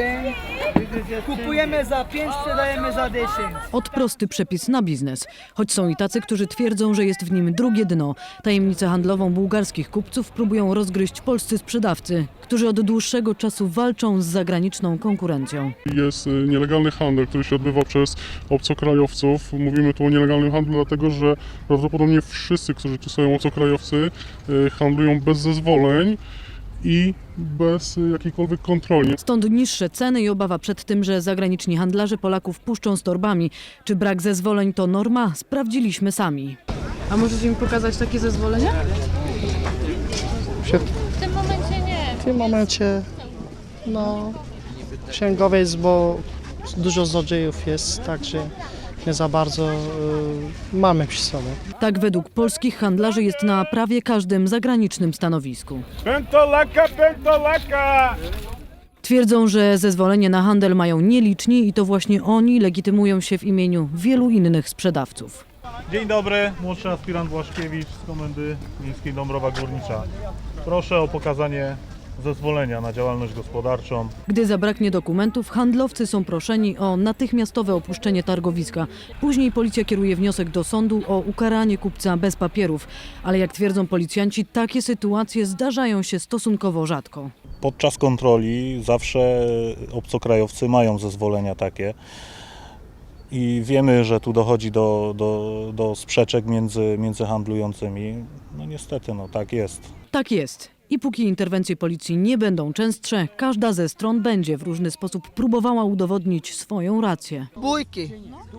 10, kupujemy za 5, sprzedajemy za 10. Od prosty przepis na biznes. Choć są i tacy, którzy twierdzą, że jest w nim drugie dno. Tajemnicę handlową bułgarskich kupców próbują rozgryźć polscy sprzedawcy, którzy od dłuższego czasu walczą z zagraniczną konkurencją. Jest y, nielegalny handel, który się odbywa przez obcokrajowców. Mówimy tu o nielegalnym handlu, dlatego że prawdopodobnie wszyscy, którzy tu są obcokrajowcy, y, handlują bez zezwoleń i bez jakiejkolwiek kontroli. Stąd niższe ceny i obawa przed tym, że zagraniczni handlarze Polaków puszczą z torbami. Czy brak zezwoleń to norma? Sprawdziliśmy sami. A możecie mi pokazać takie zezwolenia? W tym momencie nie. W tym momencie no, księgowiec, bo dużo złodziejów jest, także nie za bardzo y, mamy przy sobie. Tak według polskich handlarzy jest na prawie każdym zagranicznym stanowisku. Pentolaka, pentolaka! Twierdzą, że zezwolenie na handel mają nieliczni i to właśnie oni legitymują się w imieniu wielu innych sprzedawców. Dzień dobry, młodszy aspirant Błaszkiewicz z Komendy Miejskiej Dąbrowa Górnicza. Proszę o pokazanie zezwolenia na działalność gospodarczą. Gdy zabraknie dokumentów, handlowcy są proszeni o natychmiastowe opuszczenie targowiska. Później policja kieruje wniosek do sądu o ukaranie kupca bez papierów. Ale jak twierdzą policjanci, takie sytuacje zdarzają się stosunkowo rzadko. Podczas kontroli zawsze obcokrajowcy mają zezwolenia takie. I wiemy, że tu dochodzi do, do, do sprzeczek między, między handlującymi. No niestety, no tak jest. Tak jest. I póki interwencje policji nie będą częstsze, każda ze stron będzie w różny sposób próbowała udowodnić swoją rację. Bójki.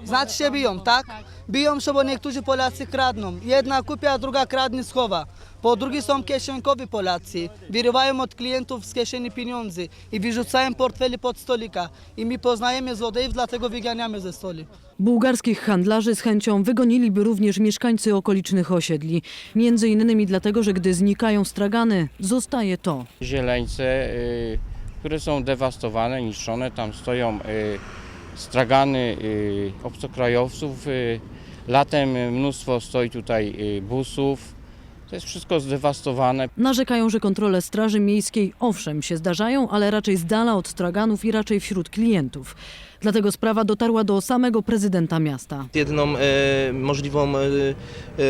Znaczy się biją, tak? Biją się, bo niektórzy Polacy kradną. Jedna kupia, druga kradnie, schowa. Po drugie są kieszonkowi Polacy. Wyrywają od klientów z kieszeni pieniądze i wyrzucają portfele pod stolika. I my poznajemy złodziejów, dlatego wyganiamy ze stoli. Bułgarskich handlarzy z chęcią wygoniliby również mieszkańcy okolicznych osiedli. Między innymi dlatego, że gdy znikają stragany, zostaje to. zieleńce, y, które są dewastowane, niszczone. Tam stoją y, stragany y, obcokrajowców. y, Latem mnóstwo stoi tutaj y, busów. To jest wszystko zdewastowane. Narzekają, że kontrole Straży Miejskiej owszem się zdarzają, ale raczej z dala od straganów i raczej wśród klientów. Dlatego sprawa dotarła do samego prezydenta miasta. Jedyną e, możliwą, e,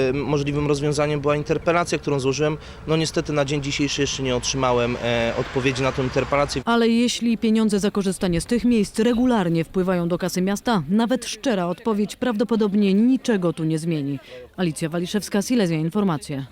e, możliwym rozwiązaniem była interpelacja, którą złożyłem. No niestety na dzień dzisiejszy jeszcze nie otrzymałem e, odpowiedzi na tę interpelację. Ale jeśli pieniądze za korzystanie z tych miejsc regularnie wpływają do kasy miasta, nawet szczera odpowiedź prawdopodobnie niczego tu nie zmieni. Alicja Waliszewska, Silesia Informacje.